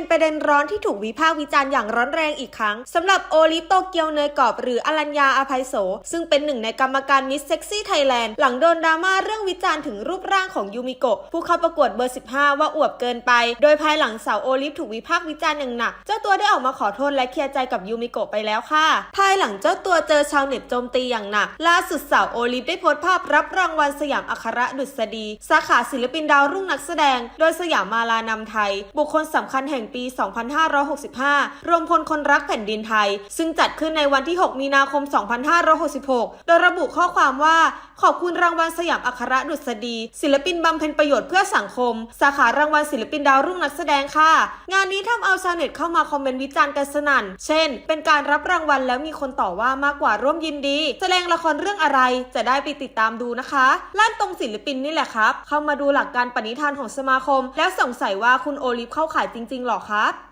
เป็นประเด็นร้อนที่ถูกวิพากษ์วิจารณ์อย่างร้อนแรงอีกครั้งสำหรับโอลิฟโตเกียวเนยกรอบหรืออลัญญาอภัยโส ซึ่งเป็นหนึ่งในกรรมการมิสเซ็กซี่ไทยแลนด์หลังโดนดราม่าเรื่องวิจารณ์ถึงรูปร่างของยูมิโกะผู้เข้าประกวดเบอร์ 15 ว่าอวบเกินไป โดยภายหลังสาวโอลิฟถูกวิพากษ์วิจารณ์อย่างหนัก เจ้าตัวได้ออกมาขอโทษและเคลียร์ใจกับยูมิโกะไปแล้วค่ะ ภายหลังเจ้าตัวเจอชาวเน็ตโจมตีอย่างหนัก ล่าสุดสาวโอลิฟได้โพสต์ภาพรับรางวัลสยามอัครดุษฎีสาขาศิลปินดาวรุ่งนักแสดง โดยสยามมาลานำไทย บุคคลสำคัญแห่งปี 2565 รวมพลคนรักแผ่นดินไทย ซึ่งจัดขึ้นในวันที่ 6 มีนาคม 2566 โดยระบุข้อความว่า ขอบคุณรางวัลสยามอัครดุษฎี ศิลปินบำเพ็ญประโยชน์เพื่อสังคม สาขารางวัลศิลปินดาวรุ่งนักแสดงค่ะ งานนี้ทำเอาชาวเน็ตเข้ามาคอมเมนต์วิจารณ์กันสนั่น เช่น เป็นการรับรางวัลแล้วมีคนต่อว่ามากกว่าร่วมยินดี แสดงละครเรื่องอะไรจะได้ไปติดตามดูนะคะลั่นตรงศิลปินนี่แหละครับ เข้ามาดูหลักการปณิธานของสมาคม แล้วสงสัยว่าคุณโอลิฟเข้าขายจริงๆหรอครับ